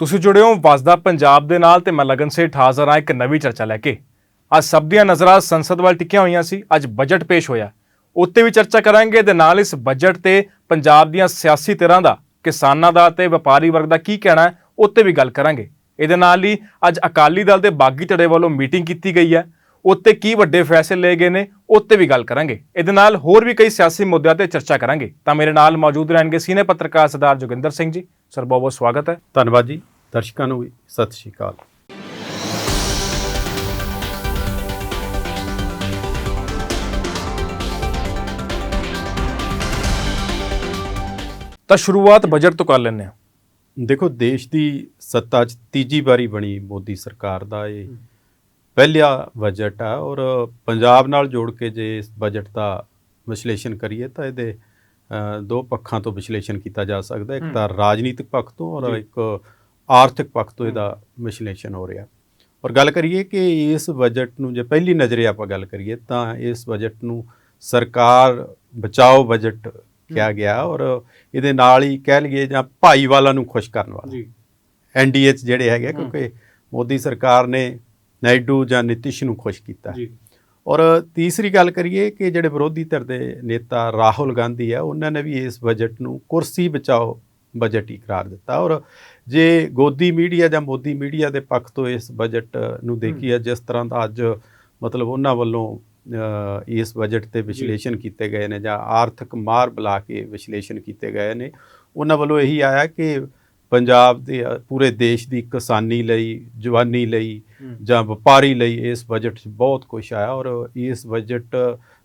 ਤੁਸੀਂ ਜੁੜੇ ਹੋ ਵਸਦਾ ਪੰਜਾਬ ਦੇ ਨਾਲ ਤੇ ਮੈਂ ਲਗਨ ਸੇਠ ਹਾਜ਼ਰ ਹਾਂ ਇੱਕ ਨਵੀਂ ਚਰਚਾ ਲੈ ਕੇ। ਅੱਜ ਸਭ ਦੀਆਂ ਨਜ਼ਰਾਂ ਸੰਸਦ ਵੱਲ ਟਿਕੀਆਂ ਹੋਈਆਂ ਸੀ, ਅੱਜ ਬਜਟ ਪੇਸ਼ ਹੋਇਆ। ਉੱਤੇ ਵੀ ਚਰਚਾ ਕਰਾਂਗੇ ਤੇ ਨਾਲ ਇਸ ਬਜਟ ਤੇ ਪੰਜਾਬ ਦੀਆਂ ਸਿਆਸੀ ਧਿਰਾਂ ਦਾ, ਕਿਸਾਨਾਂ ਦਾ ਤੇ ਵਪਾਰੀ ਵਰਗ ਦਾ ਕੀ ਕਹਿਣਾ ਹੈ, ਉੱਤੇ ਵੀ ਗੱਲ ਕਰਾਂਗੇ। ਇਹਦੇ ਨਾਲ ਹੀ ਅੱਜ ਅਕਾਲੀ ਦਲ ਦੇ ਬਾਗੀ ਧੜੇ ਵੱਲੋਂ ਮੀਟਿੰਗ ਕੀਤੀ ਗਈ ਹੈ। ਉੱਤੇ ਕੀ ਵੱਡੇ ਫੈਸਲੇ ਲਏ ਗਏ ਨੇ, ਉੱਤੇ ਵੀ ਗੱਲ ਕਰਾਂਗੇ। ਇਹਦੇ ਨਾਲ ਹੋਰ ਵੀ ਕਈ ਸਿਆਸੀ ਮੁੱਦਿਆਂ ਤੇ ਚਰਚਾ ਕਰਾਂਗੇ। ਤਾਂ ਮੇਰੇ ਨਾਲ ਮੌਜੂਦ ਰਹਿਣਗੇ ਸੀਨੀਅਰ ਪੱਤਰਕਾਰ ਸਰਦਾਰ ਜੋਗਿੰਦਰ ਸਿੰਘ ਜੀ। ਸਰ ਬਹੁਤ ਬਹੁਤ ਸਵਾਗਤ ਹੈ। ਧੰਨਵਾਦ ਜੀ। ਦਰਸ਼ਕਾਂ ਨੂੰ ਵੀ ਸਤਿ ਸ਼੍ਰੀ ਅਕਾਲ। ਤਾਂ ਸ਼ੁਰੂਆਤ ਬਜਟ ਤੋਂ ਕਰ ਲੈਂਦੇ ਹਾਂ। ਦੇਖੋ ਦੇਸ਼ ਦੀ ਸੱਤਾ 'ਚ ਤੀਜੀ ਵਾਰੀ ਬਣੀ ਮੋਦੀ ਸਰਕਾਰ ਦਾ ਇਹ ਪਹਿਲਾ ਬਜਟ ਆ ਔਰ ਪੰਜਾਬ ਨਾਲ ਜੋੜ ਕੇ ਜੇ ਇਸ ਬਜਟ ਦਾ ਵਿਸ਼ਲੇਸ਼ਣ ਕਰੀਏ ਤਾਂ ਇਹਦੇ ਦੋ ਪੱਖਾਂ ਤੋਂ ਵਿਸ਼ਲੇਸ਼ਣ ਕੀਤਾ ਜਾ ਸਕਦਾ ਇੱਕ ਤਾਂ ਰਾਜਨੀਤਿਕ ਪੱਖ ਤੋਂ ਔਰ ਇੱਕ ਆਰਥਿਕ ਪੱਖ ਤੋਂ ਇਹਦਾ ਵਿਸ਼ਲੇਸ਼ਣ ਹੋ ਰਿਹਾ। ਔਰ ਗੱਲ ਕਰੀਏ ਕਿ ਇਸ ਬਜਟ ਨੂੰ ਜੇ ਪਹਿਲੀ ਨਜ਼ਰੇ ਆਪਾਂ ਗੱਲ ਕਰੀਏ ਤਾਂ ਇਸ ਬਜਟ ਨੂੰ ਸਰਕਾਰ ਬਚਾਓ ਬਜਟ ਕਿਹਾ ਗਿਆ ਔਰ ਇਹਦੇ ਨਾਲ ਹੀ ਕਹਿ ਲਈਏ ਜਾਂ ਭਾਈਵਾਲਾਂ ਨੂੰ ਖੁਸ਼ ਕਰਨ ਵਾਲਾ। ਜੀ। ਐਨਡੀਏ ਚ ਜਿਹੜੇ ਹੈਗੇ ਕਿਉਂਕਿ ਮੋਦੀ ਸਰਕਾਰ ਨੇ ਨਾਇਡੂ ਜਾਂ ਨਿਤਿਸ਼ ਨੂੰ ਖੁਸ਼ ਕੀਤਾ। ਜੀ। ਔਰ ਤੀਸਰੀ ਗੱਲ ਕਰੀਏ ਕਿ ਜਿਹੜੇ ਵਿਰੋਧੀ ਧਿਰ ਦੇ ਨੇਤਾ ਰਾਹੁਲ ਗਾਂਧੀ ਆ ਉਹਨਾਂ ਨੇ ਵੀ ਇਸ ਬਜਟ ਨੂੰ ਕੁਰਸੀ ਬਚਾਓ ਬਜਟ ਹੀ ਕਰਾਰ ਦਿੱਤਾ। ਔਰ ਜੇ ਗੋਦੀ ਮੀਡੀਆ ਜਾਂ ਮੋਦੀ ਮੀਡੀਆ ਦੇ ਪੱਖ ਤੋਂ ਇਸ ਬਜਟ ਨੂੰ ਦੇਖੀਏ ਜਿਸ ਤਰ੍ਹਾਂ ਦਾ ਅੱਜ ਮਤਲਬ ਉਹਨਾਂ ਵੱਲੋਂ ਇਸ ਬਜਟ ਤੇ ਵਿਸ਼ਲੇਸ਼ਣ ਕੀਤੇ ਗਏ ਨੇ ਜਾਂ ਆਰਥਿਕ ਮਾਰ ਬੁਲਾ ਕੇ ਵਿਸ਼ਲੇਸ਼ਣ ਕੀਤੇ ਗਏ ਨੇ ਉਹਨਾਂ ਵੱਲੋਂ ਇਹੀ ਆਇਆ ਕਿ ਪੰਜਾਬ ਦੇ ਪੂਰੇ ਦੇਸ਼ ਦੀ ਕਿਸਾਨੀ ਲਈ ਜਵਾਨੀ ਲਈ ਜਾਂ ਵਪਾਰੀ ਲਈ ਇਸ ਬਜਟ 'ਚ ਬਹੁਤ ਕੁਝ ਆਇਆ। ਔਰ ਇਸ ਬਜਟ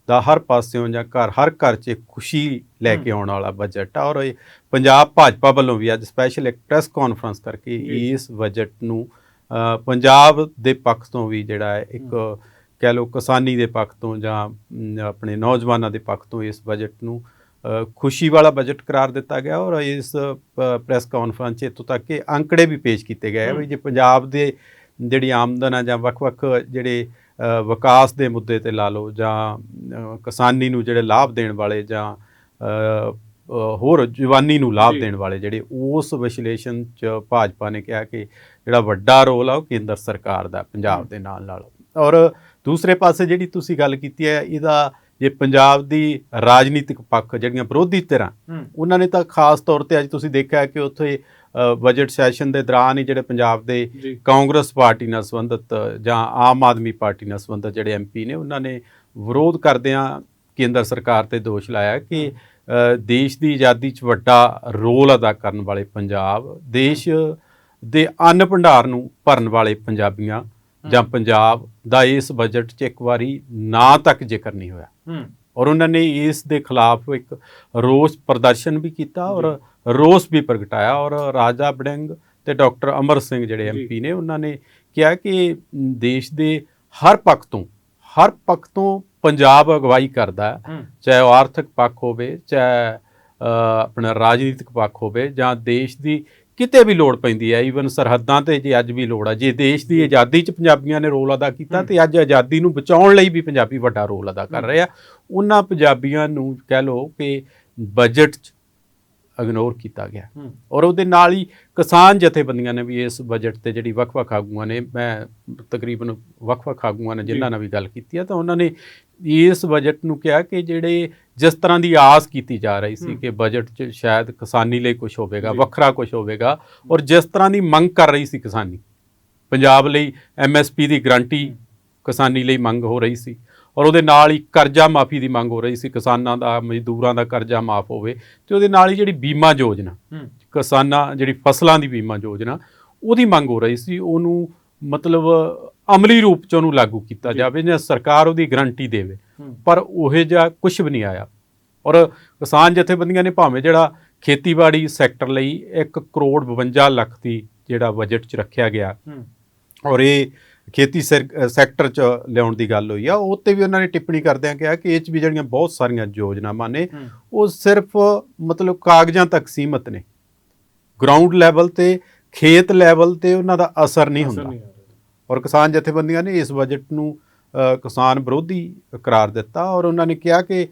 ਦਾ ਹਰ ਪਾਸਿਓਂ ਜਾਂ ਘਰ ਹਰ ਘਰ 'ਚ ਖੁਸ਼ੀ ਲੈ ਕੇ ਆਉਣ ਵਾਲਾ ਬਜਟ ਆ। ਔਰ ਇਹ ਪੰਜਾਬ ਭਾਜਪਾ ਵੱਲੋਂ ਵੀ ਅੱਜ ਸਪੈਸ਼ਲ ਇੱਕ ਪ੍ਰੈਸ ਕਾਨਫਰੰਸ ਕਰਕੇ ਇਸ ਬਜਟ ਨੂੰ ਪੰਜਾਬ ਦੇ ਪੱਖ ਤੋਂ ਵੀ ਜਿਹੜਾ ਹੈ ਇੱਕ ਕਹਿ ਲਓ ਕਿਸਾਨੀ ਦੇ ਪੱਖ ਤੋਂ ਜਾਂ ਆਪਣੇ ਨੌਜਵਾਨਾਂ ਦੇ ਪੱਖ ਤੋਂ ਇਸ ਬਜਟ ਨੂੰ ਖੁਸ਼ੀ ਵਾਲਾ ਬਜਟ ਕਰਾਰ ਦਿੱਤਾ ਗਿਆ। ਔਰ ਇਸ ਪ੍ਰੈਸ ਕਾਨਫਰੰਸ 'ਚ ਇੱਥੋਂ ਤੱਕ ਕਿ ਅੰਕੜੇ ਵੀ ਪੇਸ਼ ਕੀਤੇ ਗਏ ਵੀ ਜੇ ਪੰਜਾਬ ਦੇ ਜਿਹੜੀ ਆਮਦਨ ਆ ਜਾਂ ਵੱਖ-ਵੱਖ ਜਿਹੜੇ ਵਿਕਾਸ ਦੇ ਮੁੱਦੇ ਤੇ ਲਾ ਲਓ ਜਾਂ ਕਿਸਾਨੀ ਨੂੰ ਜਿਹੜੇ ਲਾਭ ਦੇਣ ਵਾਲੇ ਜਾਂ ਹੋਰ ਜਵਾਨੀ ਨੂੰ ਲਾਭ। ਦੇਣ ਵਾਲੇ ਜਿਹੜੇ ਉਸ ਵਿਸ਼ਲੇਸ਼ਣ 'ਚ ਭਾਜਪਾ ਨੇ ਕਿਹਾ ਕਿ ਜਿਹੜਾ ਵੱਡਾ ਰੋਲ ਆ ਉਹ ਕੇਂਦਰ ਸਰਕਾਰ ਦਾ ਪੰਜਾਬ ਦੇ ਨਾਲ ਨਾਲ। ਔਰ ਦੂਸਰੇ ਪਾਸੇ ਜਿਹੜੀ ਤੁਸੀਂ ਗੱਲ ਕੀਤੀ ਹੈ ਇਹਦਾ ਜੇ ਪੰਜਾਬ ਦੀ ਰਾਜਨੀਤਿਕ ਪੱਖ ਜਿਹੜੀਆਂ ਵਿਰੋਧੀ ਧਿਰਾਂ ਉਹਨਾਂ ਨੇ ਤਾਂ ਖਾਸ ਤੌਰ ਤੇ ਅੱਜ ਤੁਸੀਂ ਦੇਖਿਆ ਕਿ ਉੱਥੇ ਬਜਟ ਸੈਸ਼ਨ ਦੇ ਦੌਰਾਨ ਹੀ ਜਿਹੜੇ ਪੰਜਾਬ ਦੇ ਕਾਂਗਰਸ ਪਾਰਟੀ ਨਾਲ ਸੰਬੰਧਿਤ ਜਾਂ ਆਮ ਆਦਮੀ ਪਾਰਟੀ ਨਾਲ ਸੰਬੰਧਿਤ ਜਿਹੜੇ ਐਮਪੀ ਨੇ ਉਹਨਾਂ ਨੇ ਵਿਰੋਧ ਕਰਦਿਆਂ ਕੇਂਦਰ ਸਰਕਾਰ ਤੇ ਦੋਸ਼ ਲਾਇਆ ਕਿ ਦੇਸ਼ ਦੀ ਆਜ਼ਾਦੀ 'ਚ ਵੱਡਾ ਰੋਲ ਅਦਾ ਕਰਨ ਵਾਲੇ ਪੰਜਾਬ ਦੇਸ਼ ਦੇ ਅੰਨ ਭੰਡਾਰ ਨੂੰ ਭਰਨ ਵਾਲੇ ਪੰਜਾਬੀਆਂ ਜਾਂ ਪੰਜਾਬ ਦਾ ਇਸ ਬਜਟ 'ਚ ਇੱਕ ਵਾਰੀ ਨਾਂ ਤੱਕ ਜ਼ਿਕਰ ਨਹੀਂ ਹੋਇਆ। ਔਰ ਉਹਨਾਂ ਨੇ ਇਸ ਦੇ ਖਿਲਾਫ ਇੱਕ ਰੋਸ ਪ੍ਰਦਰਸ਼ਨ ਵੀ ਕੀਤਾ ਔਰ ਰੋਸ ਵੀ ਪ੍ਰਗਟਾਇਆ ਔਰ ਰਾਜਾ ਬੜਿੰਗ ਤੇ ਡਾਕਟਰ ਅਮਰ ਸਿੰਘ ਜਿਹੜੇ। ਐਮਪੀ ਨੇ ਉਹਨਾਂ ਨੇ ਕਿਹਾ ਕਿ ਦੇਸ਼ ਦੇ ਹਰ ਪੱਖ ਤੋਂ ਹਰ ਪੱਖ ਤੋਂ ਪੰਜਾਬ ਅਗਵਾਈ ਕਰਦਾ ਹੈ। ਚਾਹੇ ਉਹ ਆਰਥਿਕ ਪੱਖ ਹੋਵੇ ਚਾਹੇ ਆਪਣਾ ਰਾਜਨੀਤਿਕ ਪੱਖ ਹੋਵੇ ਜਾਂ ਦੇਸ਼ ਦੀ ਕਿਤੇ ਵੀ ਲੋੜ ਪੈਂਦੀ ਹੈ। ਈਵਨ ਸਰਹੱਦਾਂ ਤੇ ਜੇ ਅੱਜ ਵੀ ਲੋੜ ਆ ਜੇ ਦੇਸ਼ ਦੀ ਆਜ਼ਾਦੀ 'ਚ ਪੰਜਾਬੀਆਂ ਨੇ ਰੋਲ ਅਦਾ ਕੀਤਾ ਤੇ ਅੱਜ ਆਜ਼ਾਦੀ ਨੂੰ ਬਚਾਉਣ ਲਈ ਵੀ ਪੰਜਾਬੀ ਵੱਡਾ ਰੋਲ ਅਦਾ ਕਰ ਰਹੇ। ਆ ਉਹਨਾਂ ਪੰਜਾਬੀਆਂ ਨੂੰ ਕਹਿ ਲਓ ਕਿ ਬਜਟ 'ਚ ਇਗਨੋਰ ਕੀਤਾ ਗਿਆ। ਔਰ ਉਹਦੇ ਨਾਲ ਹੀ ਕਿਸਾਨ ਜਥੇਬੰਦੀਆਂ ਨੇ ਵੀ ਇਸ ਬਜਟ ਤੇ ਜਿਹੜੀ ਵੱਖ-ਵੱਖ ਆਗੂਆਂ ਨੇ ਮੈਂ ਤਕਰੀਬਨ ਵੱਖ-ਵੱਖ ਆਗੂਆਂ ਨੇ ਜਿਨ੍ਹਾਂ ਨਾਲ ਵੀ ਗੱਲ ਕੀਤੀ ਹੈ ਤਾਂ ਉਹਨਾਂ ਨੇ ਇਸ ਬਜਟ ਨੂੰ ਕਿਹਾ ਕਿ ਜਿਹੜੇ ਜਿਸ ਤਰ੍ਹਾਂ ਦੀ ਆਸ ਕੀਤੀ ਜਾ ਰਹੀ ਸੀ ਕਿ ਬਜਟ 'ਚ ਸ਼ਾਇਦ ਕਿਸਾਨੀ ਲਈ ਕੁਝ ਹੋਵੇਗਾ। ਵੱਖਰਾ ਕੁਝ ਹੋਵੇਗਾ ਔਰ ਜਿਸ ਤਰ੍ਹਾਂ ਦੀ ਮੰਗ ਕਰ ਰਹੀ ਸੀ ਕਿਸਾਨੀ। ਪੰਜਾਬ ਲਈ ਐਮਐਸਪੀ ਦੀ ਗਰੰਟੀ ਕਿਸਾਨੀ ਲਈ ਮੰਗ ਹੋ ਰਹੀ ਸੀ। ਔਰ ਉਹਦੇ ਨਾਲ ਹੀ ਕਰਜ਼ਾ ਮਾਫੀ ਦੀ ਮੰਗ ਹੋ ਰਹੀ ਸੀ ਕਿਸਾਨਾਂ ਦਾ ਮਜ਼ਦੂਰਾਂ ਦਾ ਕਰਜ਼ਾ ਮਾਫ ਹੋਵੇ ਤੇ ਉਹਦੇ ਨਾਲ ਹੀ ਜਿਹੜੀ ਬੀਮਾ ਯੋਜਨਾ ਕਿਸਾਨਾਂ ਜਿਹੜੀ ਫਸਲਾਂ ਦੀ ਬੀਮਾ ਯੋਜਨਾ ਉਹਦੀ ਮੰਗ ਹੋ ਰਹੀ ਸੀ ਉਹਨੂੰ ਮਤਲਬ ਅਮਲੀ ਰੂਪ ਚ ਉਹਨੂੰ ਲਾਗੂ ਕੀਤਾ ਜਾਵੇ ਜਾਂ ਸਰਕਾਰ ਉਹਦੀ ਗਰੰਟੀ ਦੇਵੇ। ਪਰ ਉਹ ਜਿਹਾ ਕੁਝ ਵੀ ਨਹੀਂ ਆਇਆ। ਔਰ ਕਿਸਾਨ ਜਥੇਬੰਦੀਆਂ ਨੇ ਭਾਵੇਂ ਜਿਹੜਾ ਖੇਤੀਬਾੜੀ ਸੈਕਟਰ ਲਈ 1 ਕਰੋੜ 52 ਲੱਖ ਦੀ ਜਿਹੜਾ ਬਜਟ ਚ ਰੱਖਿਆ ਗਿਆ। ਔਰ ਇਹ ਖੇਤੀ ਸੈਕਟਰ ਚ ਲਿਆਉਣ ਦੀ ਗੱਲ ਹੋਈ ਆ ਉਹ ਤੇ ਵੀ ਉਹਨਾਂ ਨੇ ਟਿੱਪਣੀ ਕਰਦਿਆਂ ਕਿਹਾ ਕਿ ਇਹ ਚ ਵੀ ਜਿਹੜੀਆਂ ਬਹੁਤ ਸਾਰੀਆਂ ਯੋਜਨਾਵਾਂ ਨੇ ਉਹ ਸਿਰਫ ਮਤਲਬ ਕਾਗਜ਼ਾਂ ਤੱਕ ਸੀਮਤ ਨੇ। ਗਰਾਊਂਡ ਲੈਵਲ ਤੇ ਖੇਤ ਲੈਵਲ ਤੇ ਉਹਨਾਂ ਦਾ ਅਸਰ ਨਹੀਂ ਹੁੰਦਾ। ਔਰ ਕਿਸਾਨ ਜਥੇਬੰਦੀਆਂ ਨੇ ਇਸ ਬਜਟ ਨੂੰ ਕਿਸਾਨ ਵਿਰੋਧੀ ਕਰਾਰ ਦਿੱਤਾ ਔਰ ਉਹਨਾਂ ਨੇ ਕਿਹਾ ਕਿ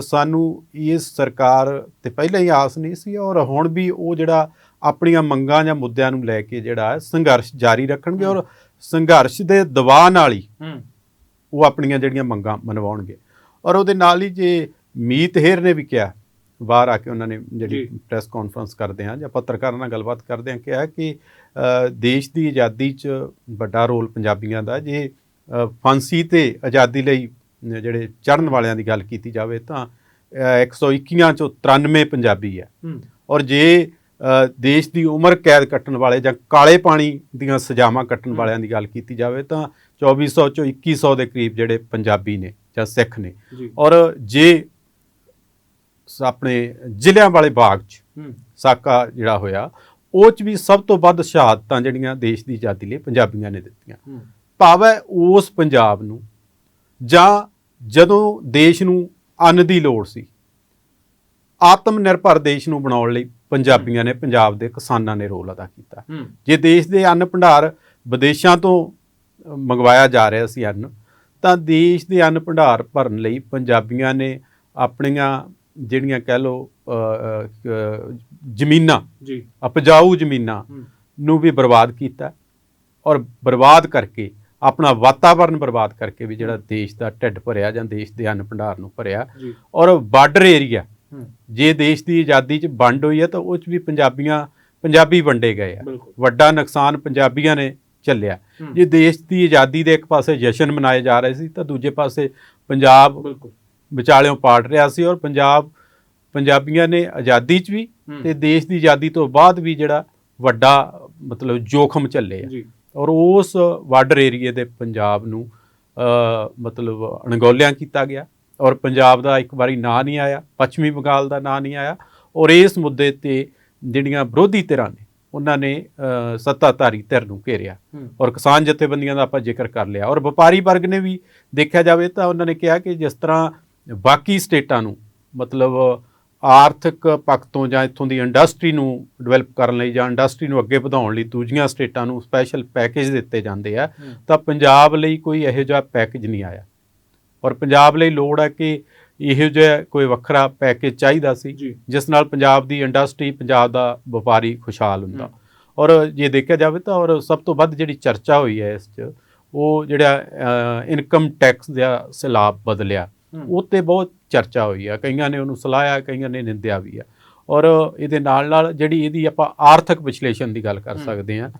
ਸਾਨੂੰ ਇਸ ਸਰਕਾਰ ਤੇ ਪਹਿਲਾਂ ਹੀ ਆਸ ਨਹੀਂ ਸੀ ਔਰ ਹੁਣ ਵੀ ਉਹ ਜਿਹੜਾ ਆਪਣੀਆਂ ਮੰਗਾਂ ਜਾਂ ਮੁੱਦਿਆਂ ਨੂੰ ਲੈ ਕੇ ਜਿਹੜਾ ਸੰਘਰਸ਼ ਜਾਰੀ ਰੱਖਣਗੇ ਔਰ ਸੰਘਰਸ਼ ਦੇ ਦਬਾਅ ਨਾਲ ਹੀ ਉਹ ਆਪਣੀਆਂ ਜਿਹੜੀਆਂ ਮੰਗਾਂ ਮਨਵਾਉਣਗੇ। ਔਰ ਉਹਦੇ ਨਾਲ ਹੀ ਜੇ ਮੀਤ ਹੇਰ ਨੇ ਵੀ ਕਿਹਾ ਬਾਹਰ ਆ ਕੇ ਉਹਨਾਂ ਨੇ ਜਿਹੜੀ। ਪ੍ਰੈਸ ਕਾਨਫਰੰਸ ਕਰਦੇ ਆ ਜਾਂ ਪੱਤਰਕਾਰਾਂ ਨਾਲ ਗੱਲਬਾਤ ਕਰਦੇ ਆ ਕਿਹਾ ਕਿ ਦੇਸ਼ ਦੀ ਆਜ਼ਾਦੀ 'ਚ ਵੱਡਾ ਰੋਲ ਪੰਜਾਬੀਆਂ ਦਾ ਜੇ ਫਾਂਸੀ ਤੇ ਆਜ਼ਾਦੀ ਲਈ ਜਿਹੜੇ ਚੜਨ ਵਾਲਿਆਂ ਦੀ ਗੱਲ ਕੀਤੀ ਜਾਵੇ ਤਾਂ ਅ, 121 ਚੋਂ 93 ਪੰਜਾਬੀ ਹੈ। ਔਰ ਜੇ ਦੇਸ਼ ਦੀ ਉਮਰ ਕੈਦ ਕੱਟਣ ਵਾਲੇ ਜਾਂ ਕਾਲੇ ਪਾਣੀ ਦੀਆਂ ਸਜ਼ਾਵਾਂ ਕੱਟਣ ਵਾਲਿਆਂ ਦੀ ਗੱਲ ਕੀਤੀ ਜਾਵੇ ਤਾਂ 2400 ਚੋਂ 2100 ਦੇ ਕਰੀਬ ਜਿਹੜੇ ਪੰਜਾਬੀ ਨੇ ਜਾਂ ਸਿੱਖ ਨੇ। ਔਰ ਜੇ ਆਪਣੇ ਜ਼ਿਲ੍ਹਿਆਂ ਵਾਲੇ ਬਾਗ 'ਚ ਸਾਕਾ ਜਿਹੜਾ ਹੋਇਆ ਉਹ 'ਚ ਵੀ ਸਭ ਤੋਂ ਵੱਧ ਸ਼ਹਾਦਤਾਂ ਜਿਹੜੀਆਂ ਦੇਸ਼ ਦੀ ਆਜ਼ਾਦੀ ਲਈ ਪੰਜਾਬੀਆਂ ਨੇ ਦਿੱਤੀਆਂ। ਭਾਵ ਉਸ ਪੰਜਾਬ ਨੂੰ ਜਾਂ ਜਦੋਂ ਦੇਸ਼ ਨੂੰ ਅੰਨ ਦੀ ਲੋੜ ਸੀ ਆਤਮ ਨਿਰਭਰ ਦੇਸ਼ ਨੂੰ ਬਣਾਉਣ ਲਈ ਪੰਜਾਬੀਆਂ ਨੇ ਪੰਜਾਬ ਦੇ ਕਿਸਾਨਾਂ ਨੇ ਰੋਲ ਅਦਾ ਕੀਤਾ। ਜੇ ਦੇਸ਼ ਦੇ ਅੰਨ ਭੰਡਾਰ ਵਿਦੇਸ਼ਾਂ ਤੋਂ ਮੰਗਵਾਇਆ ਜਾ ਰਿਹਾ ਸੀ ਅੰਨ ਤਾਂ ਦੇਸ਼ ਦੇ ਅੰਨ ਭੰਡਾਰ ਭਰਨ ਲਈ ਪੰਜਾਬੀਆਂ ਨੇ ਆਪਣੀਆਂ ਜਿਹੜੀਆਂ ਕਹਿ ਅ, ਜ਼ਮੀਨਾਂ ਜੀ। ਉਪਜਾਊ ਜ਼ਮੀਨਾਂ ਨੂੰ ਵੀ ਬਰਬਾਦ ਕੀਤਾ ਔਰ ਬਰਬਾਦ ਕਰਕੇ ਆਪਣਾ ਵਾਤਾਵਰਣ ਬਰਬਾਦ ਕਰਕੇ ਵੀ ਜਿਹੜਾ ਦੇਸ਼ ਦਾ ਢਿੱਡ ਭਰਿਆ ਜਾਂ ਦੇਸ਼ ਦੇ ਅੰਨ ਭੰਡਾਰ ਨੂੰ ਭਰਿਆ ਔਰ ਬਾਰਡਰ ਏਰੀਆ ਜੇ ਦੇਸ਼ ਦੀ ਆਜ਼ਾਦੀ 'ਚ ਵੰਡ ਹੋਈ ਹੈ ਤਾਂ ਉਹ 'ਚ ਵੀ ਪੰਜਾਬੀਆਂ ਪੰਜਾਬੀ ਵੰਡੇ ਗਏ ਆ। ਵੱਡਾ ਨੁਕਸਾਨ ਪੰਜਾਬੀਆਂ ਨੇ ਝੱਲਿਆ ਹੂੰ। ਜੇ ਦੇਸ਼ ਦੀ ਆਜ਼ਾਦੀ ਦੇ ਇੱਕ ਪਾਸੇ ਜਸ਼ਨ ਮਨਾਏ ਜਾ ਰਹੇ ਸੀ ਤਾਂ ਦੂਜੇ ਪਾਸੇ ਪੰਜਾਬ ਵਿਚਾਲਿਓਂ ਪਾੜ ਰਿਹਾ ਸੀ ਔਰ ਪੰਜਾਬ ਪੰਜਾਬੀਆਂ ਨੇ ਆਜ਼ਾਦੀ 'ਚ ਵੀ। ਤੇ ਦੇਸ਼ ਦੀ ਆਜ਼ਾਦੀ ਤੋਂ ਬਾਅਦ ਵੀ ਜਿਹੜਾ ਵੱਡਾ ਮਤਲਬ ਜੋਖਮ ਝੱਲੇ ਆ। ਔਰ ਉਸ ਬਾਰਡਰ ਏਰੀਏ ਦੇ ਪੰਜਾਬ ਨੂੰ ਮਤਲਬ ਅਣਗੌਲਿਆਂ ਕੀਤਾ ਗਿਆ। ਔਰ ਪੰਜਾਬ ਦਾ ਇੱਕ ਵਾਰੀ ਨਾਂ ਨਹੀਂ ਆਇਆ ਪੱਛਮੀ ਬੰਗਾਲ ਦਾ ਨਾਂ ਨਹੀਂ ਆਇਆ ਔਰ ਇਸ ਮੁੱਦੇ ਤੇ ਜਿਹੜੀਆਂ ਵਿਰੋਧੀ ਧਿਰਾਂ ਨੇ ਉਹਨਾਂ ਨੇ ਸੱਤਾਧਾਰੀ ਧਿਰ ਨੂੰ ਘੇਰਿਆ। ਔਰ ਕਿਸਾਨ ਜਥੇਬੰਦੀਆਂ ਦਾ ਆਪਾਂ ਜ਼ਿਕਰ ਕਰ ਲਿਆ। ਔਰ ਵਪਾਰੀ ਵਰਗ ਨੇ ਵੀ ਦੇਖਿਆ ਜਾਵੇ ਤਾਂ ਉਹਨਾਂ ਨੇ ਕਿਹਾ ਕਿ ਜਿਸ ਤਰ੍ਹਾਂ ਬਾਕੀ ਸਟੇਟਾਂ ਨੂੰ ਮਤਲਬ ਆਰਥਿਕ ਪੱਖ ਤੋਂ ਜਾਂ ਇੱਥੋਂ ਦੀ ਇੰਡਸਟਰੀ ਨੂੰ ਡਿਵੈਲਪ ਕਰਨ ਲਈ ਜਾਂ ਇੰਡਸਟਰੀ ਨੂੰ ਅੱਗੇ ਵਧਾਉਣ ਲਈ ਦੂਜੀਆਂ ਸਟੇਟਾਂ ਨੂੰ ਸਪੈਸ਼ਲ ਪੈਕੇਜ ਦਿੱਤੇ ਜਾਂਦੇ ਆ। ਤਾਂ ਪੰਜਾਬ ਲਈ ਕੋਈ ਇਹੋ ਜਿਹਾ ਪੈਕੇਜ ਨਹੀਂ ਆਇਆ। ਔਰ ਪੰਜਾਬ ਲਈ ਲੋੜ ਹੈ ਕਿ ਇਹੋ ਜਿਹਾ ਕੋਈ ਵੱਖਰਾ ਪੈਕੇਜ ਚਾਹੀਦਾ ਸੀ ਜਿਸ ਨਾਲ ਪੰਜਾਬ ਦੀ ਇੰਡਸਟਰੀ ਪੰਜਾਬ ਦਾ ਵਪਾਰੀ ਖੁਸ਼ਹਾਲ ਹੁੰਦਾ। ਔਰ ਜੇ ਦੇਖਿਆ ਜਾਵੇ ਤਾਂ ਔਰ ਸਭ ਤੋਂ ਵੱਧ ਜਿਹੜੀ ਚਰਚਾ ਹੋਈ ਹੈ ਇਸ 'ਚ ਉਹ ਜਿਹੜਾ ਇਨਕਮ ਟੈਕਸ ਦਾ ਸਲਾਬ ਬਦਲਿਆ। ਉਹ ਤੇ ਬਹੁਤ ਚਰਚਾ ਹੋਈ ਆ ਕਈਆਂ ਨੇ ਉਹਨੂੰ ਸਲਾਹਿਆ ਕਈਆਂ ਨੇ ਨਿੰਦਿਆ ਵੀ ਆ ਔਰ ਇਹਦੇ ਨਾਲ ਨਾਲ ਜਿਹੜੀ ਇਹਦੀ ਆਪਾਂ ਆਰਥਿਕ ਵਿਸ਼ਲੇਸ਼ਣ ਦੀ ਗੱਲ ਕਰ। ਸਕਦੇ ਆ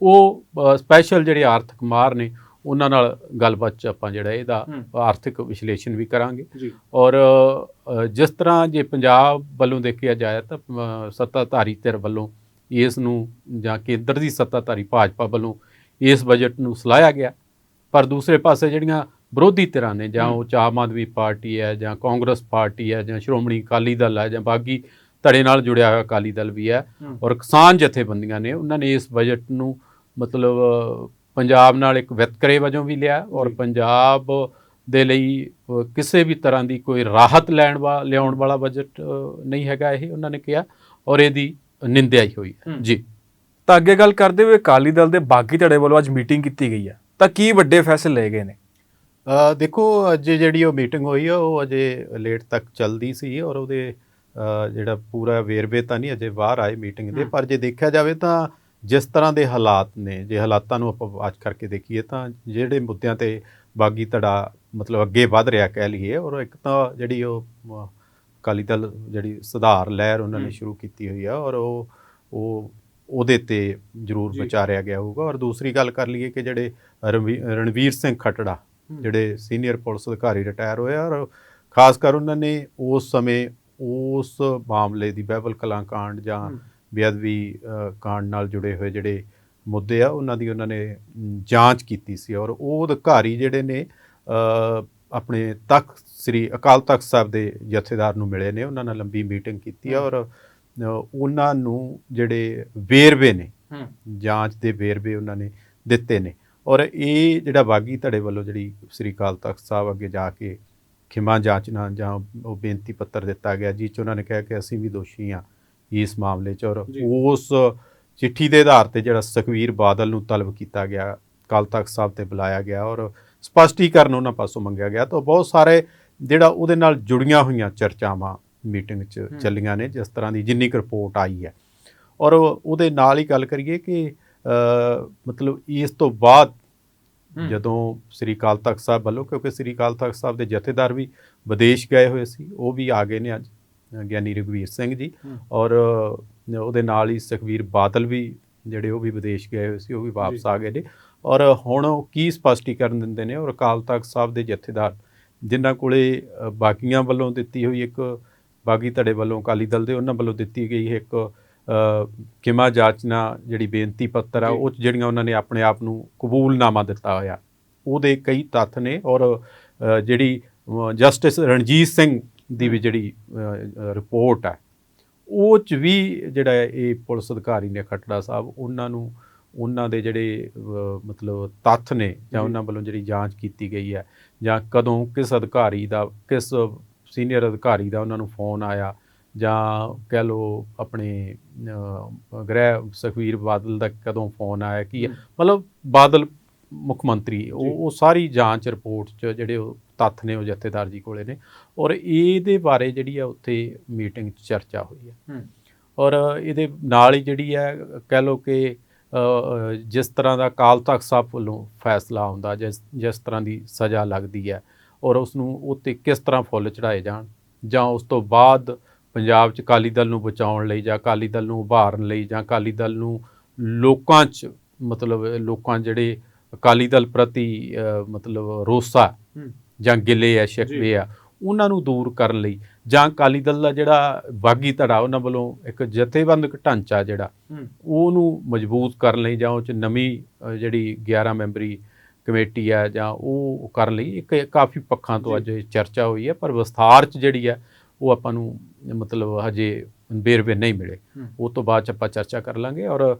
ਉਹ ਸਪੈਸ਼ਲ ਜਿਹੜੇ ਆਰਥਿਕ ਮਾਹਰ ਨੇ ਉਹਨਾਂ ਨਾਲ ਗੱਲਬਾਤ ਚ ਆਪਾਂ ਜਿਹੜਾ ਇਹਦਾ। ਆਰਥਿਕ ਵਿਸ਼ਲੇਸ਼ਣ ਵੀ ਕਰਾਂਗੇ ਔਰ ਜਿਸ ਤਰ੍ਹਾਂ ਜੇ ਪੰਜਾਬ ਵੱਲੋਂ ਦੇਖਿਆ ਜਾਏ ਤਾਂ ਸੱਤਾਧਾਰੀ ਧਿਰ ਵੱਲੋਂ ਇਸ ਨੂੰ ਜਾਂ ਕੇਂਦਰ ਦੀ ਸੱਤਾਧਾਰੀ ਭਾਜਪਾ ਵੱਲੋਂ ਇਸ ਬਜਟ ਨੂੰ ਸਲਾਹਿਆ ਗਿਆ ਪਰ ਦੂਸਰੇ ਪਾਸੇ ਜਿਹੜੀਆਂ ਵਿਰੋਧੀ ਧਿਰਾਂ ਨੇ ਜਾਂ ਉਹ ਆਮ ਆਦਮੀ ਪਾਰਟੀ ਹੈ ਜਾਂ ਕਾਂਗਰਸ ਪਾਰਟੀ ਹੈ ਜਾਂ ਸ਼੍ਰੋਮਣੀ ਅਕਾਲੀ ਦਲ ਹੈ ਜਾਂ ਬਾਗੀ ਧੜੇ ਨਾਲ ਜੁੜਿਆ ਹੋਇਆ ਅਕਾਲੀ ਦਲ ਵੀ ਹੈ। ਔਰ ਕਿਸਾਨ ਜਥੇਬੰਦੀਆਂ ਨੇ ਉਹਨਾਂ ਨੇ ਇਸ ਬਜਟ ਨੂੰ ਮਤਲਬ ਪੰਜਾਬ ਨਾਲ ਇੱਕ ਵਿਤਕਰੇ ਵਜੋਂ ਵੀ ਲਿਆ ਔਰ। ਪੰਜਾਬ ਦੇ ਲਈ ਕਿਸੇ ਵੀ ਤਰ੍ਹਾਂ ਦੀ ਕੋਈ ਰਾਹਤ ਲੈਣ ਵਾ ਲਿਆਉਣ ਵਾਲਾ ਬਜਟ ਨਹੀਂ ਹੈਗਾ ਇਹ ਉਹਨਾਂ ਨੇ ਕਿਹਾ ਔਰ ਇਹਦੀ ਨਿੰਦਿਆ ਹੀ ਹੋਈ ਹੈ। ਜੀ ਤਾਂ ਅੱਗੇ ਗੱਲ ਕਰਦੇ ਹੋਏ ਅਕਾਲੀ ਦਲ ਦੇ ਬਾਗੀ ਧੜੇ ਵੱਲੋਂ ਅੱਜ ਮੀਟਿੰਗ ਕੀਤੀ ਗਈ ਹੈ ਤਾਂ ਕੀ ਵੱਡੇ ਫੈਸਲੇ ਲਏ ਗਏ ਨੇ ਅ, ਦੇਖੋ ਅੱਜ ਜਿਹੜੀ ਉਹ ਮੀਟਿੰਗ ਹੋਈ ਆ ਉਹ ਅਜੇ ਲੇਟ ਤੱਕ ਚੱਲਦੀ ਸੀ ਔਰ ਉਹਦੇ ਜਿਹੜਾ ਪੂਰਾ ਵੇਰਵੇ ਤਾਂ ਨਹੀਂ ਅਜੇ ਬਾਹਰ ਆਏ ਮੀਟਿੰਗ ਦੇ। ਪਰ ਜੇ ਦੇਖਿਆ ਜਾਵੇ ਤਾਂ ਜਿਸ ਤਰ੍ਹਾਂ ਦੇ ਹਾਲਾਤ ਨੇ ਜੇ ਹਾਲਾਤਾਂ ਨੂੰ ਆਪਾਂ ਅੱਜ ਕਰਕੇ ਦੇਖੀਏ ਤਾਂ ਜਿਹੜੇ ਮੁੱਦਿਆਂ ਤੇ ਬਾਗੀ ਧੜਾ ਮਤਲਬ ਅੱਗੇ ਵਧ ਰਿਹਾ ਕਹਿ ਲਈਏ ਔਰ ਇੱਕ ਤਾਂ ਜਿਹੜੀ ਉਹ ਅਕਾਲੀ ਦਲ ਜਿਹੜੀ ਸੁਧਾਰ ਲਹਿਰ ਉਹਨਾਂ ਨੇ। ਸ਼ੁਰੂ ਕੀਤੀ ਹੋਈ ਆ ਔਰ ਉਹ ਉਹ ਉਹਦੇ ਤੇ ਜ਼ਰੂਰ। ਵਿਚਾਰਿਆ ਗਿਆ ਹੋਊਗਾ ਔਰ ਦੂਸਰੀ ਗੱਲ ਕਰ ਲਈਏ ਕਿ ਜਿਹੜੇ ਰਣਵੀ- ਰਣਵੀਰ ਸਿੰਘ ਖੱਟੜਾ ਜਿਹੜੇ ਸੀਨੀਅਰ ਪੁਲਿਸ ਅਧਿਕਾਰੀ ਰਿਟਾਇਰ ਹੋਏ ਆ ਔਰ ਖਾਸ ਕਰ ਉਹਨਾਂ ਨੇ ਉਸ ਸਮੇਂ ਉਸ ਮਾਮਲੇ ਦੀ ਬਹਿਬਲ ਕਲਾਂ ਕਾਂਡ ਜਾਂ। ਬੇਅਦਬੀ ਕਾਂਡ ਨਾਲ ਜੁੜੇ ਹੋਏ ਜਿਹੜੇ ਮੁੱਦੇ ਆ ਉਹਨਾਂ ਦੀ ਉਹਨਾਂ ਨੇ ਜਾਂਚ ਕੀਤੀ ਸੀ ਔਰ ਉਹ ਅਧਿਕਾਰੀ ਜਿਹੜੇ ਨੇ ਆਪਣੇ ਤਖਤ ਸ੍ਰੀ ਅਕਾਲ ਤਖਤ ਸਾਹਿਬ ਦੇ ਜਥੇਦਾਰ ਨੂੰ ਮਿਲੇ ਨੇ ਉਹਨਾਂ ਨਾਲ ਲੰਬੀ ਮੀਟਿੰਗ ਕੀਤੀ ਆ। ਔਰ ਉਹਨਾਂ ਨੂੰ ਜਿਹੜੇ ਵੇਰਵੇ ਨੇ ਜਾਂਚ ਦੇ ਵੇਰਵੇ ਉਹਨਾਂ ਨੇ ਦਿੱਤੇ ਨੇ ਔਰ ਇਹ ਜਿਹੜਾ ਬਾਗੀ ਧੜੇ ਵੱਲੋਂ ਜਿਹੜੀ ਸ੍ਰੀ ਅਕਾਲ ਤਖਤ ਸਾਹਿਬ ਅੱਗੇ ਜਾ ਕੇ ਖਿਮਾ ਜਾਚਨਾ ਜਾਂ ਉਹ ਬੇਨਤੀ ਪੱਤਰ ਦਿੱਤਾ ਗਿਆ ਜਿਸ 'ਚ ਉਹਨਾਂ ਨੇ ਕਿਹਾ ਕਿ ਅਸੀਂ ਵੀ ਦੋਸ਼ੀ ਹਾਂ ਇਸ ਮਾਮਲੇ 'ਚ ਔਰ। ਉਸ ਚਿੱਠੀ ਦੇ ਆਧਾਰ ਤੇ ਜਿਹੜਾ ਸੁਖਵੀਰ ਬਾਦਲ ਨੂੰ ਤਲਬ ਕੀਤਾ ਗਿਆ ਅਕਾਲ ਤਖਤ ਸਾਹਿਬ ਤੇ ਬੁਲਾਇਆ ਗਿਆ ਔਰ ਸਪਸ਼ਟੀਕਰਨ ਉਹਨਾਂ ਪਾਸੋਂ ਮੰਗਿਆ ਗਿਆ ਤਾਂ ਬਹੁਤ ਸਾਰੇ ਜਿਹੜਾ ਉਹਦੇ ਨਾਲ ਜੁੜੀਆਂ ਹੋਈਆਂ ਚਰਚਾਵਾਂ ਮੀਟਿੰਗ 'ਚ। ਚੱਲੀਆਂ ਨੇ ਜਿਸ ਤਰ੍ਹਾਂ ਦੀ ਜਿੰਨੀ ਕੁ ਰਿਪੋਰਟ ਆਈ ਹੈ ਔਰ ਉਹਦੇ ਨਾਲ ਹੀ ਗੱਲ ਕਰੀਏ ਕਿ ਮਤਲਬ ਇਸ ਤੋਂ ਬਾਅਦ। ਜਦੋਂ ਸ੍ਰੀ ਅਕਾਲ ਤਖਤ ਸਾਹਿਬ ਵੱਲੋਂ ਕਿਉਂਕਿ ਸ੍ਰੀ ਅਕਾਲ ਤਖਤ ਸਾਹਿਬ ਦੇ ਜਥੇਦਾਰ ਵੀ ਵਿਦੇਸ਼ ਗਏ ਹੋਏ ਸੀ ਉਹ ਵੀ ਆ ਗਏ ਨੇ ਅੱਜ ਗਿਆਨੀ ਰਘਵੀਰ ਸਿੰਘ ਜੀ। ਔਰ ਉਹਦੇ ਨਾਲ ਹੀ ਸੁਖਵੀਰ ਬਾਦਲ ਵੀ ਜਿਹੜੇ ਉਹ ਵੀ ਵਿਦੇਸ਼ ਗਏ ਹੋਏ ਸੀ ਉਹ ਵੀ ਵਾਪਸ। ਆ ਗਏ ਨੇ ਔਰ ਹੁਣ ਉਹ ਕੀ ਸਪਸ਼ਟੀਕਰਨ ਦਿੰਦੇ ਨੇ ਔਰ ਅਕਾਲ ਤਖਤ ਸਾਹਿਬ ਦੇ ਜਥੇਦਾਰ ਜਿਨ੍ਹਾਂ ਕੋਲੇ ਅ, ਬਾਗੀਆਂ ਵੱਲੋਂ ਦਿੱਤੀ ਹੋਈ ਇੱਕ ਬਾਗੀ ਧੜੇ ਵੱਲੋਂ ਅਕਾਲੀ ਦਲ ਦੇ ਉਹਨਾਂ ਵੱਲੋਂ ਦਿੱਤੀ ਗਈ ਇੱਕ ਕਿਮਾ ਜਾਚਨਾ ਜਿਹੜੀ ਬੇਨਤੀ ਪੱਤਰ ਆ। ਉਹ ਜਿਹੜੀਆਂ ਉਹਨਾਂ ਨੇ ਆਪਣੇ ਆਪ ਨੂੰ ਕਬੂਲਨਾਮਾ ਦਿੱਤਾ ਹੋਇਆ ਉਹਦੇ ਕਈ ਤੱਥ ਨੇ ਔਰ ਜਿਹੜੀ ਜਸਟਿਸ ਰਣਜੀਤ ਸਿੰਘ ਦੀ ਵੀ ਜਿਹੜੀ ਰਿਪੋਰਟ ਹੈ ਉਹ ਚ ਵੀ ਜਿਹੜਾ ਇਹ ਪੁਲਿਸ ਅਧਿਕਾਰੀ ਨੇ ਖੱਟੜਾ ਸਾਹਿਬ ਉਹਨਾਂ ਨੂੰ ਉਹਨਾਂ ਦੇ ਜਿਹੜੇ ਮਤਲਬ ਤੱਥ ਨੇ ਜਾਂ। ਉਹਨਾਂ ਵੱਲੋਂ ਜਿਹੜੀ ਜਾਂਚ ਕੀਤੀ ਗਈ ਹੈ ਜਾਂ ਕਦੋਂ ਕਿਸ ਅਧਿਕਾਰੀ ਦਾ ਕਿਸ ਸੀਨੀਅਰ ਅਧਿਕਾਰੀ ਦਾ ਉਹਨਾਂ ਨੂੰ ਫੋਨ ਆਇਆ ਜਾਂ ਕਹਿ ਲਓ ਆਪਣੇ ਗ੍ਰਹਿ ਸੁਖਵੀਰ ਬਾਦਲ ਦਾ ਕਦੋਂ ਫੋਨ ਆਇਆ ਕੀ। ਮਤਲਬ ਬਾਦਲ ਮੁੱਖ ਮੰਤਰੀ। ਉਹ ਸਾਰੀ ਜਾਂਚ ਰਿਪੋਰਟ ਚ ਜਿਹੜੇ ਤੱਥ ਨੇ ਉਹ ਜਥੇਦਾਰ ਜੀ ਕੋਲੇ ਨੇ ਔਰ ਇਹਦੇ ਬਾਰੇ ਜਿਹੜੀ ਆ ਉੱਥੇ ਮੀਟਿੰਗ 'ਚ ਚਰਚਾ ਹੋਈ ਹੈ ਹੂੰ। ਔਰ ਇਹਦੇ ਨਾਲ ਹੀ ਜਿਹੜੀ ਹੈ ਕਹਿ ਲਓ ਕਿ ਜਿਸ ਤਰ੍ਹਾਂ ਦਾ ਅਕਾਲ ਤਖਤ ਸਾਹਿਬ ਵੱਲੋਂ ਫੈਸਲਾ ਆਉਂਦਾ ਜਿਸ ਜਿਸ ਤਰ੍ਹਾਂ ਦੀ ਸਜ਼ਾ ਲੱਗਦੀ ਹੈ ਔਰ ਉਸ ਨੂੰ ਉੱਤੇ ਕਿਸ ਤਰ੍ਹਾਂ ਫੁੱਲ ਚੜਾਏ ਜਾਣ ਜਾਂ ਉਸ ਤੋਂ ਬਾਅਦ ਪੰਜਾਬ 'ਚ ਅਕਾਲੀ ਦਲ ਨੂੰ ਬਚਾਉਣ ਲਈ ਜਾਂ ਅਕਾਲੀ ਦਲ ਨੂੰ ਉਭਾਰਨ ਲਈ ਜਾਂ ਅਕਾਲੀ ਦਲ ਨੂੰ ਲੋਕਾਂ 'ਚ ਮਤਲਬ ਲੋਕਾਂ ਜਿਹੜੇ ਅਕਾਲੀ ਦਲ ਪ੍ਰਤੀ ਮਤਲਬ ਰੋਸਾ ਜਾਂ ਗਿਲੇ ਆ ਸ਼ਿਕਵੇ ਆ ਉਹਨਾਂ ਨੂੰ ਦੂਰ ਕਰਨ ਲਈ ਜਾਂ ਅਕਾਲੀ ਦਲ ਦਾ ਜਿਹੜਾ ਬਾਗੀ ਧੜਾ ਉਹਨਾਂ ਵੱਲੋਂ ਇੱਕ ਜਥੇਬੰਦਕ ਢਾਂਚਾ ਜਿਹੜਾ ਉਹਨੂੰ ਮਜ਼ਬੂਤ ਕਰਨ ਲਈ ਜਾਂ ਉਹ ਚ ਨਵੀਂ ਜਿਹੜੀ 11 ਮੈਂਬਰੀ ਕਮੇਟੀ ਹੈ ਜਾਂ ਉਹ ਕਰਨ ਲਈ ਇੱਕ ਕਾਫੀ ਪੱਖਾਂ ਤੋਂ ਅੱਜ ਚਰਚਾ ਹੋਈ ਹੈ ਪਰ ਵਿਸਥਾਰ ਚ ਜਿਹੜੀ ਹੈ ਉਹ ਆਪਾਂ ਨੂੰ ਮਤਲਬ ਹਜੇ ਬੇਰਵੇ ਨਹੀਂ ਮਿਲੇ। ਉਹ ਤੋਂ ਬਾਅਦ ਚ ਆਪਾਂ ਚਰਚਾ ਕਰ ਲਾਂਗੇ ਔਰ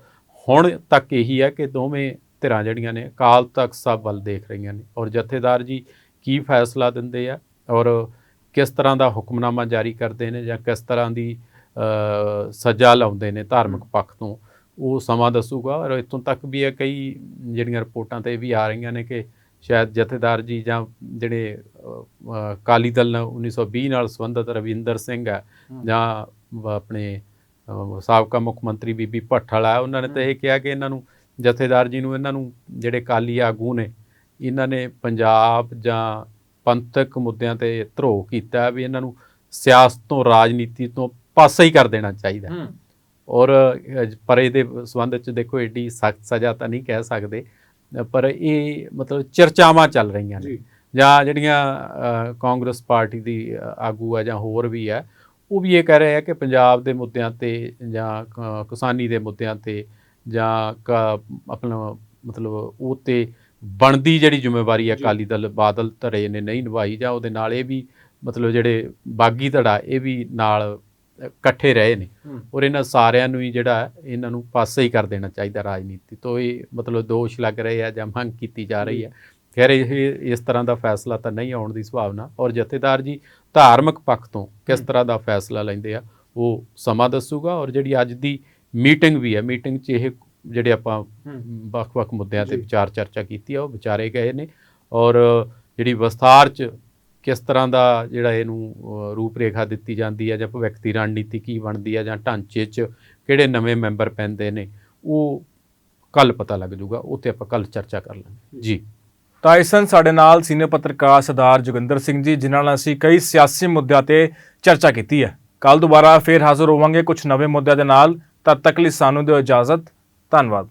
ਹੁਣ ਤੱਕ ਇਹੀ ਹੈ ਕਿ ਦੋਵੇਂ ਧਿਰਾਂ ਜਿਹੜੀਆਂ ਨੇ ਅਕਾਲ ਤਖਤ ਸਾਹਿਬ ਵੱਲ ਦੇਖ ਰਹੀਆਂ ਨੇ ਔਰ ਜਥੇਦਾਰ ਜੀ ਕੀ ਫੈਸਲਾ ਦਿੰਦੇ ਆ ਔਰ ਕਿਸ ਤਰ੍ਹਾਂ ਦਾ ਹੁਕਮਨਾਮਾ ਜਾਰੀ ਕਰਦੇ ਨੇ ਜਾਂ ਕਿਸ ਤਰ੍ਹਾਂ ਦੀ ਸਜ਼ਾ ਲਾਉਂਦੇ ਨੇ ਧਾਰਮਿਕ ਪੱਖ ਤੋਂ ਉਹ ਸਮਾਂ ਦੱਸੂਗਾ। ਔਰ ਇੱਥੋਂ ਤੱਕ ਵੀ ਇਹ ਕਈ ਜਿਹੜੀਆਂ ਰਿਪੋਰਟਾਂ ਤੇ ਵੀ ਆ ਰਹੀਆਂ ਨੇ ਕਿ ਸ਼ਾਇਦ ਜਥੇਦਾਰ ਜੀ ਜਾਂ ਜਿਹੜੇ ਅਕਾਲੀ ਦਲ ਨਾਲ 1920 ਨਾਲ ਸੰਬੰਧਿਤ ਰਵਿੰਦਰ ਸਿੰਘ ਹੈ। ਜਾਂ ਆਪਣੇ ਸਾਬਕਾ ਮੁੱਖ ਮੰਤਰੀ ਬੀਬੀ ਭੱਠਲ ਆ ਉਹਨਾਂ ਨੇ ਤਾਂ ਇਹ ਕਿਹਾ ਕਿ ਇਹਨਾਂ ਨੂੰ ਜਥੇਦਾਰ ਜੀ ਨੂੰ ਇਹਨਾਂ ਨੂੰ ਜਿਹੜੇ ਕਾਲੀ ਆਗੂ ਨੇ ਇਹਨਾਂ ਨੇ ਪੰਜਾਬ ਜਾਂ ਪੰਥਕ ਮੁੱਦਿਆਂ ਤੇ ਧਰੋਹ ਕੀਤਾ ਵੀ ਇਹਨਾਂ ਨੂੰ ਸਿਆਸਤ ਤੋਂ ਰਾਜਨੀਤੀ ਤੋਂ ਪਾਸੇ ਹੀ ਕਰ ਦੇਣਾ ਚਾਹੀਦਾ ਔਰ ਪਰ ਇਹਦੇ ਸੰਬੰਧ ਚ ਦੇਖੋ ਏਡੀ ਸਖਤ ਸਜ਼ਾ ਤਾਂ ਨਹੀਂ ਕਹਿ ਸਕਦੇ ਪਰ ਇਹ ਮਤਲਬ ਚਰਚਾਵਾਂ ਚੱਲ ਰਹੀਆਂ ਨੇ। ਜੀ। ਜਿਹੜੀਆਂ ਕਾਂਗਰਸ ਪਾਰਟੀ ਦੀ ਆਗੂ ਆ ਜਾਂ ਹੋਰ ਵੀ ਆ ਉਹ ਵੀ ਇਹ ਕਹਿ ਰਹੇ ਆ ਕਿ ਪੰਜਾਬ ਦੇ ਮੁੱਦਿਆਂ ਤੇ ਜਾਂ ਕਿਸਾਨੀ ਦੇ ਮੁੱਦਿਆਂ ਤੇ ਜਾਂ ਆਪਣਾ ਮਤਲਬ ਉਹ ਤੇ ਬਣਦੀ ਜਿਹੜੀ ਜ਼ਿੰਮੇਵਾਰੀ ਜੀ। ਅਕਾਲੀ ਦਲ ਬਾਦਲ ਧੜੇ ਨੇ ਨਹੀਂ ਨਿਭਾਈ ਜਾਂ ਉਹਦੇ ਨਾਲ ਇਹ ਵੀ ਮਤਲਬ ਜਿਹੜੇ ਬਾਗੀ ਧੜਾ ਇਹ ਵੀ ਨਾਲ ਇਕੱਠੇ ਰਹੇ ਨੇ। ਹੂੰ। ਔਰ ਇਹਨਾਂ ਸਾਰਿਆਂ ਨੂੰ ਹੀ ਜਿਹੜਾ ਹੈ, ਇਹਨਾਂ ਨੂੰ ਪਾਸੇ ਹੀ ਕਰ ਦੇਣਾ ਚਾਹੀਦਾ ਰਾਜਨੀਤੀ ਤੋਂ। ਇਹ ਮਤਲਬ ਦੋਸ਼ ਲੱਗ ਰਹੇ ਆ ਜਾਂ ਮੰਗ ਕੀਤੀ ਜਾ ਰਹੀ ਹੈ ਖੈਰ ਇਹ ਇਸ ਤਰ੍ਹਾਂ ਦਾ ਫੈਸਲਾ ਤਾਂ ਨਹੀਂ ਆਉਣ ਦੀ ਸੰਭਾਵਨਾ। ਔਰ ਜਥੇਦਾਰ ਜੀ ਧਾਰਮਿਕ ਪੱਖ ਤੋਂ ਕਿਸ ਹੂੰ। ਤਰ੍ਹਾਂ ਦਾ ਫੈਸਲਾ ਲੈਂਦੇ ਆ ਉਹ ਸਮਾਂ ਦੱਸੂਗਾ। ਔਰ ਜਿਹੜੀ ਅੱਜ ਦੀ ਮੀਟਿੰਗ ਵੀ ਹੈ ਮੀਟਿੰਗ 'ਚ ਇਹ ਜਿਹੜੇ ਆਪਾਂ ਵੱਖ-ਵੱਖ ਮੁੱਦਿਆਂ ਤੇ। ਵਿਚਾਰ ਚਰਚਾ ਕੀਤੀ ਆ ਉਹ ਵਿਚਾਰੇ ਗਏ ਨੇ ਔਰ ਜਿਹੜੀ ਵਿਸਥਾਰ 'ਚ ਕਿਸ ਤਰ੍ਹਾਂ ਦਾ ਜਿਹੜਾ ਇਹਨੂੰ ਅ, ਰੂਪਰੇਖਾ ਦਿੱਤੀ ਜਾਂਦੀ ਹੈ ਜਾਂ ਭਵਿੱਖ ਦੀ ਰਣਨੀਤੀ ਕੀ ਬਣਦੀ ਹੈ ਜਾਂ ਢਾਂਚੇ 'ਚ ਕਿਹੜੇ ਨਵੇਂ ਮੈਂਬਰ ਪੈਂਦੇ ਨੇ ਉਹ ਕੱਲ ਪਤਾ ਲੱਗ ਜਾਊਗਾ ਉੱਤੇ ਆਪਾਂ ਕੱਲ ਚਰਚਾ ਕਰ ਲਾਂਗੇ। ਜੀ। ਤਾਂ ਇਸ ਸਨ ਸਾਡੇ ਨਾਲ ਸੀਨੀਅਰ ਪੱਤਰਕਾਰ ਸਰਦਾਰ ਜੋਗਿੰਦਰ ਸਿੰਘ ਜੀ ਜਿਨ੍ਹਾਂ ਨਾਲ ਅਸੀਂ ਕਈ ਸਿਆਸੀ ਮੁੱਦਿਆਂ ਤੇ ਚਰਚਾ ਕੀਤੀ ਹੈ ਕੱਲ ਦੁਬਾਰਾ ਫੇਰ ਹਾਜ਼ਰ ਹੋਵਾਂਗੇ ਕੁਝ ਨਵੇਂ ਮੁੱਦਿਆਂ ਦੇ ਨਾਲ। ਤਦ ਤੱਕ ਲਈ ਸਾਨੂੰ ਦਿਓ ਇਜਾਜ਼ਤ। ਧੰਨਵਾਦ।